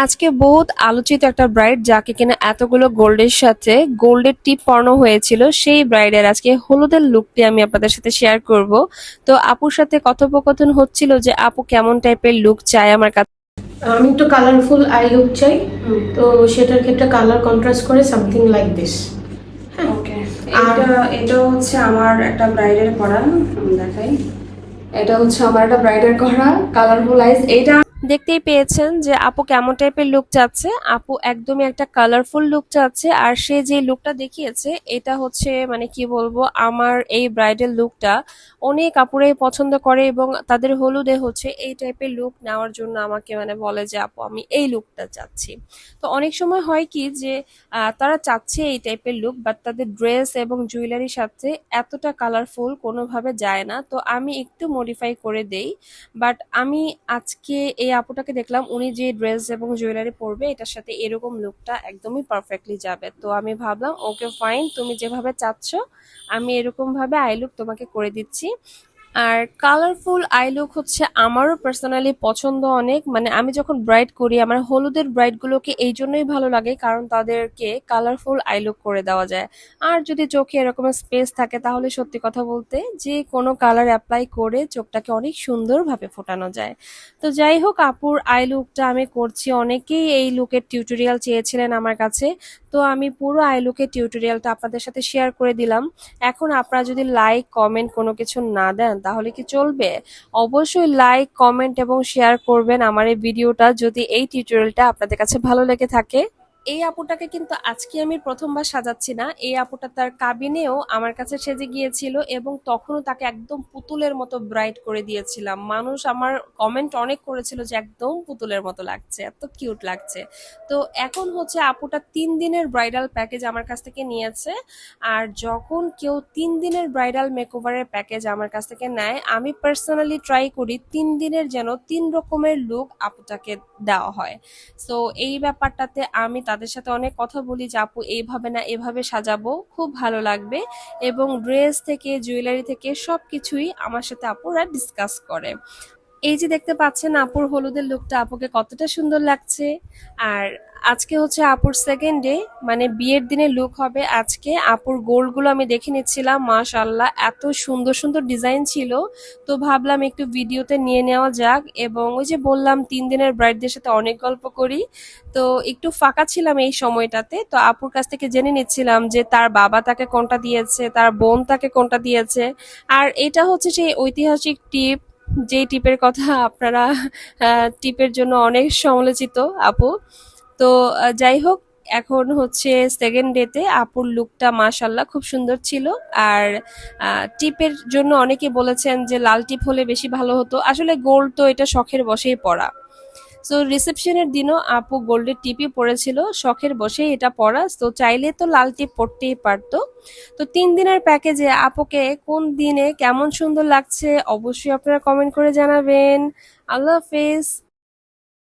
আজকে বহুত আলোচিত একটা ব্রাইড যাকে কিনা এতগুলো গোল্ডের সাথে গোল্ডের টিপ পরানো হয়েছিল সেই ব্রাইডের আজকে হলুদের লুকটি আমি আপনাদের সাথে শেয়ার করব। তো আপুর সাথে কথোপকথন হচ্ছিল যে আপু কেমন টাইপের লুক চায় আমার কাছে আমি একটু কালারফুল আই লুক চাই তো সেটার ক্ষেত্রে কালার কন্ট্রাস্ট করে সামথিং লাইক দিস ওকে এটা এটা হচ্ছে আমার একটা ব্রাইডের করা দেখাই। এটা হচ্ছে আমার একটা ব্রাইডের করা কালারফুল আইস এইটা দেখতেই পেয়েছেন যে আপু কেমন টাইপের লুক চাচ্ছে। আপু একদমই একটা কালারফুল লুক চাচ্ছে আর সে যে লুকটা দেখিয়েছে, এটা হচ্ছে মানে কি বলব, আমার এই ব্রাইডাল লুকটা অনেক আপুরাই পছন্দ করে এবং তাদের হলুদে হচ্ছে এই টাইপের লুক নেওয়ার জন্য আমাকে মানে বলে যে, আপু, আমি এই লুকটা চাচ্ছি। তো অনেক সময় হয় কি যে তারা চাচ্ছে এই টাইপের লুক বাট তাদের ড্রেস এবং জুয়েলারির সাথে এতটা কালারফুল কোনোভাবে যায় না। তো আমি একটু মডিফাই করে দেই বাট আমি আজকে এই আপুটাকে দেখলাম, উনি যে ড্রেস এবং জুয়েলারি পরবে, এটার সাথে এরকম লুকটা একদমই পারফেক্টলি যাবে। তো আমি ভাবলাম ওকে ফাইন তুমি যেভাবে চাচ্ছ, আমি এরকম ভাবে আই লুক তোমাকে করে দিচ্ছি। আর কালারফুল আই লুক হচ্ছে আমারও পার্সোনালি পছন্দ অনেক। মানে আমি যখন ব্রাইড করি, আমার হলুদের ব্রাইডগুলোকে এই জন্যই ভালো লাগে, কারণ তাদেরকে কালারফুল আই লুক করে দেওয়া যায়। আর যদি চোখে এরকম স্পেস থাকে, তাহলে সত্যি কথা বলতে যে কোনো কালার অ্যাপ্লাই করে চোখটাকে অনেক সুন্দরভাবে ফোটানো যায়। তো যাই হোক, আপুর আই লুকটা আমি করছি। অনেকেই এই লুকের টিউটোরিয়াল চেয়েছিলেন আমার কাছে। তো আমি পুরো আই লুকের টিউটোরিয়ালটা আপনাদের সাথে শেয়ার করে দিলাম। এখন আপনারা যদি লাইক কমেন্ট কোনো কিছু না দেন, তাহলে কি চলবে? অবশ্যই লাইক কমেন্ট এবং শেয়ার করবেন আমার এই ভিডিওটা, যদি এই টিউটোরিয়ালটা আপনাদের কাছে ভালো লেগে থাকে। এই আপুটাকে কিন্তু আজকে আমি প্রথমবার সাজাচ্ছি না। এই আপুটা তার কাবিনেও আমার কাছে সেজে গিয়েছিল এবং তখনও তাকে একদম পুতুলের মতো ব্রাইট করে দিয়েছিলাম। মানুষ আমার কমেন্ট অনেক করেছিল যে একদম পুতুলের মতো লাগছে, এত কিউট লাগছে। তো এখন হচ্ছে আপুটা তিন দিনের ব্রাইডাল প্যাকেজ আমার কাছ থেকে নিয়েছে আর যখন কেউ তিন দিনের ব্রাইডাল মেকওভারের প্যাকেজ আমার কাছ থেকে নেয়, আমি পার্সোনালি ট্রাই করি তিন দিনের যেন তিন রকমের লুক আপুটাকে দেওয়া হয়। সো এই ব্যাপারটাতে আমি তাদের সাথে অনেক কথা বলি যে, আপু, এইভাবে না, এভাবে সাজাবো, খুব ভালো লাগবে। এবং ড্রেস থেকে, জুয়েলারি থেকে সব কিছুই আমার সাথে আপুরা ডিসকাস করে। এই যে দেখতে পাচ্ছেন আপুর হলুদের লুকটা, আপুকে কতটা সুন্দর লাগছে। আর আজকে হচ্ছে আপুর সেকেন্ড ডে মানে বিয়ের দিনে লুক হবে আজকে। আপুর গোলগুলো আমি দেখে নিচ্ছিলাম মাশাল্লাহ এত সুন্দর সুন্দর ডিজাইন ছিল। তো ভাবলাম একটু ভিডিওতে নিয়ে নেওয়া যাক, এবং ওই যে বললাম, তিন দিনের ব্রাইডদের সাথে অনেক গল্প করি। তো একটু ফাঁকা ছিলাম এই সময়টাতে, তো আপুর কাছ থেকে জেনে নিচ্ছিলাম যে তার বাবা তাকে কোনটা দিয়েছে, তার বোন তাকে কোনটা দিয়েছে। আর এটা হচ্ছে সেই ঐতিহাসিক টিপ যে টিপের কথা আপনারা টিপের জন্য অনেক সমালোচিত, আপু। তো যাই হোক, এখন হচ্ছে সেকেন্ড ডেতে আপুর লুকটা মাশাল্লাহ খুব সুন্দর ছিল। আর টিপের জন্য অনেকে বলেছেন যে লাল টিপ হলে বেশি ভালো হতো। আসলে গোল্ড তো এটা শখের বসেই পড়া। সো রিসেপশনের দিনও আপু গোল্ডের টিপি পরেছিল শখের বসে এটা পরা তো চাইলে তো লাল টিপ পরতেই পারতো। তো, তিন দিনের প্যাকেজে আপুকে কোন দিনে কেমন সুন্দর লাগছে অবশ্যই আপনারা কমেন্ট করে জানাবেন। আল্লাহ হাফেজ।